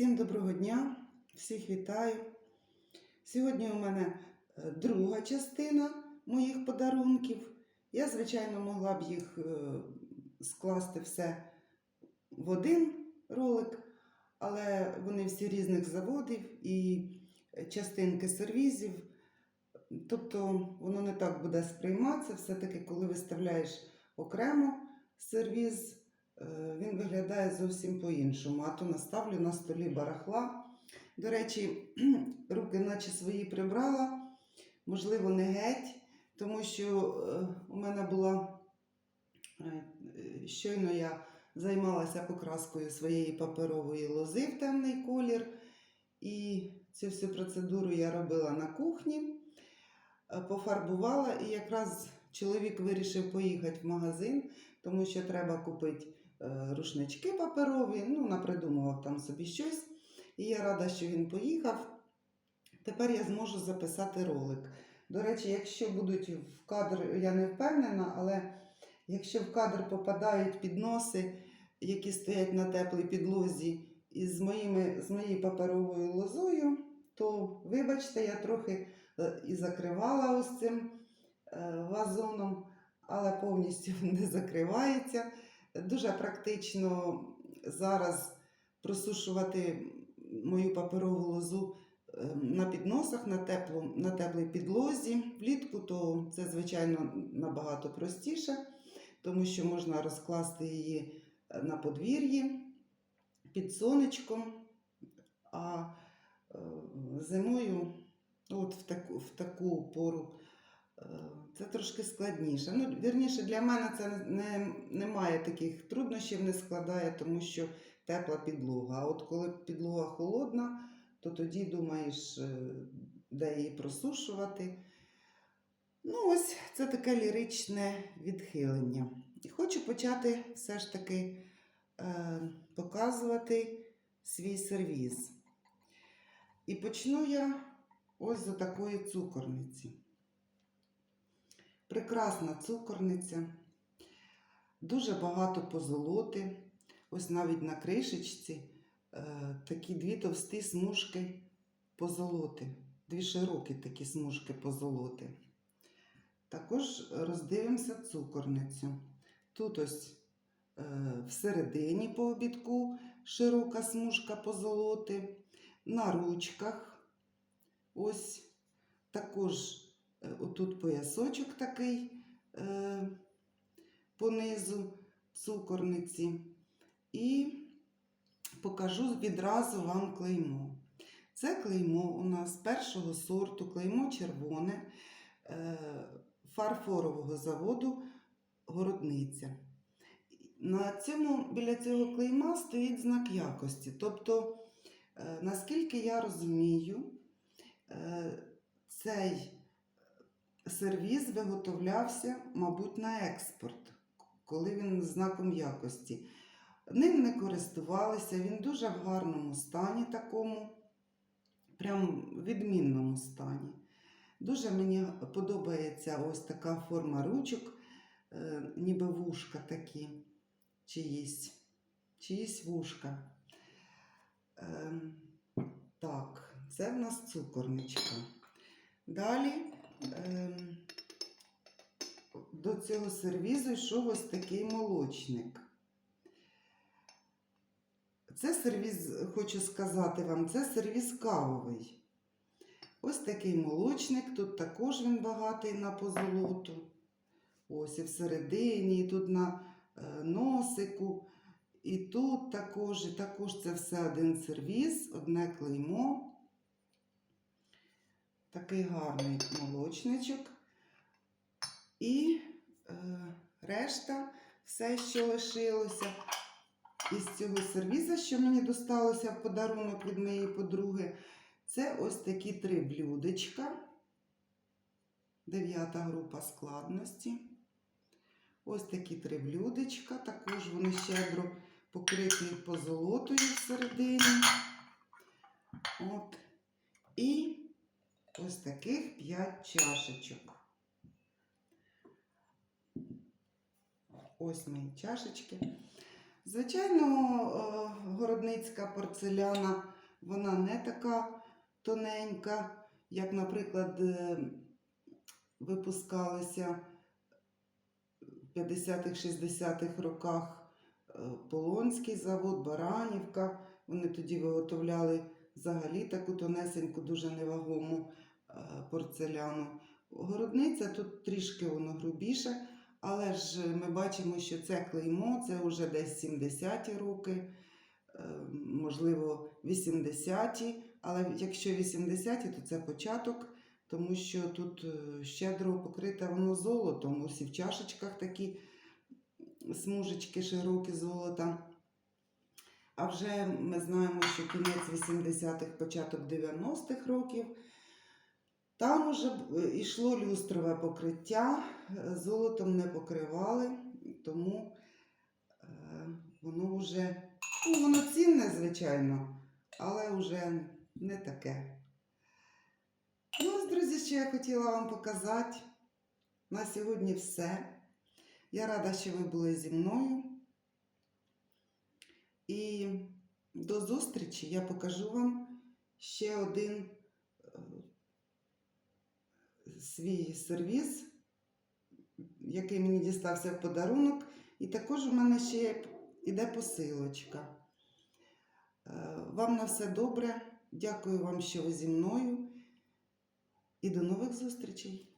Всім доброго дня, всіх вітаю. Сьогодні у мене е, друга частина моїх подарунків. Я, звичайно, могла б їх е, скласти все в один ролик, але вони всі різних заводів і частинки сервізів. Тобто воно не так буде сприйматися. Все-таки, коли виставляєш окремо сервіз, він виглядає зовсім по-іншому. А то наставлю на столі барахла. До речі, руки наче свої прибрала, можливо, не геть, тому що е, у мене була е, щойно я займалася покраскою своєї паперової лози в темний колір. І цю всю процедуру я робила на кухні, е, пофарбувала, і якраз чоловік вирішив поїхати в магазин, тому що треба купити е, рушнички паперові, ну, напридумував там собі щось. І я рада, що він поїхав. Тепер я зможу записати ролик. До речі, якщо будуть в кадр, я не впевнена, але якщо в кадр попадають підноси, які стоять на теплій підлозі, із моїми, з моєю паперовою лозою, то вибачте, я трохи е, і закривала ось цим е, вазоном, але повністю не закривається. Дуже практично зараз просушувати мою паперову лозу е, на підносах, на, теплу, на теплій підлозі. Влітку то це, звичайно, набагато простіше, тому що можна розкласти її е, на подвір'ї під сонечком, а е, зимою, от в таку, в таку пору, це трошки складніше. Ну, вірніше, для мене це не, немає таких труднощів, не складає, тому що тепла підлога. А от коли підлога холодна, то тоді думаєш, е, де її просушувати. Ну, ось це таке ліричне відхилення. І хочу почати все ж таки е, показувати свій сервіз. І почну я ось з такої цукорниці. Прекрасна цукорниця, дуже багато позолоти. Ось навіть на кришечці е, такі дві товсті смужки позолоти, дві широкі такі смужки позолоти. Також роздивимося цукорницю. Тут ось е, всередині по обідку широка смужка позолоти, на ручках. Ось також отут поясочок такий е, понизу цукорниці. І покажу відразу вам клеймо. Це клеймо у нас першого сорту, клеймо червоне е, фарфорового заводу Городниця. На цьому, біля цього клейма стоїть знак якості. Тобто, е, наскільки я розумію, е, цей сервіз виготовлявся, мабуть, на експорт, коли він знаком якості. Ним не користувалися, він дуже в гарному стані такому, прям відмінному стані. Дуже мені подобається ось така форма ручок, е, ніби вушка такі, чиїсь, чиїсь вушка. Е, так, це в нас цукорничка. Далі до цього сервізу йшов ось такий молочник. Це сервіз, хочу сказати вам, це сервіз кавовий. Ось такий молочник, тут також він багатий на позолоту. Ось і всередині, і тут на е, носику, і тут також, і також це все один сервіз, одне клеймо. Такий гарний молочничок. І е, решта, все, що лишилося із цього сервіза, що мені досталося в подарунок від моєї подруги, це ось такі три блюдечка. Дев'ята група складності. Ось такі три блюдечка. Також вони щедро покриті позолотою всередині. От. Ось таких п'ять чашечок. Ось мої чашечки. Звичайно, е, городницька порцеляна, вона не така тоненька, як, наприклад, е, випускалися в 50-х, 60-х роках е, Полонський завод, Баранівка. Вони тоді виготовляли взагалі таку тонесеньку, дуже невагому порцеляну. Городниця тут трішки воно грубіше, але ж ми бачимо, що це клеймо, це вже десь 70-ті роки, е, можливо, 80-ті. Але якщо 80-ті, то це початок, тому що тут е, щедро покрите воно золотом. Усі в чашечках такі смужечки широкі золота. А вже ми знаємо, що кінець 80-х, початок 90-х років. Там уже йшло люстрове покриття, е, золотом не покривали, тому е, воно вже, ну, воно цінне, звичайно, але вже не таке. Ну, ось, друзі, що я хотіла вам показати. На сьогодні все. Я рада, що ви були зі мною. І до зустрічі я покажу вам ще один е, свій сервіс, який мені дістався в подарунок. І також у мене ще йде посилочка. Е, Вам на все добре. Дякую вам, що ви зі мною. І до нових зустрічей!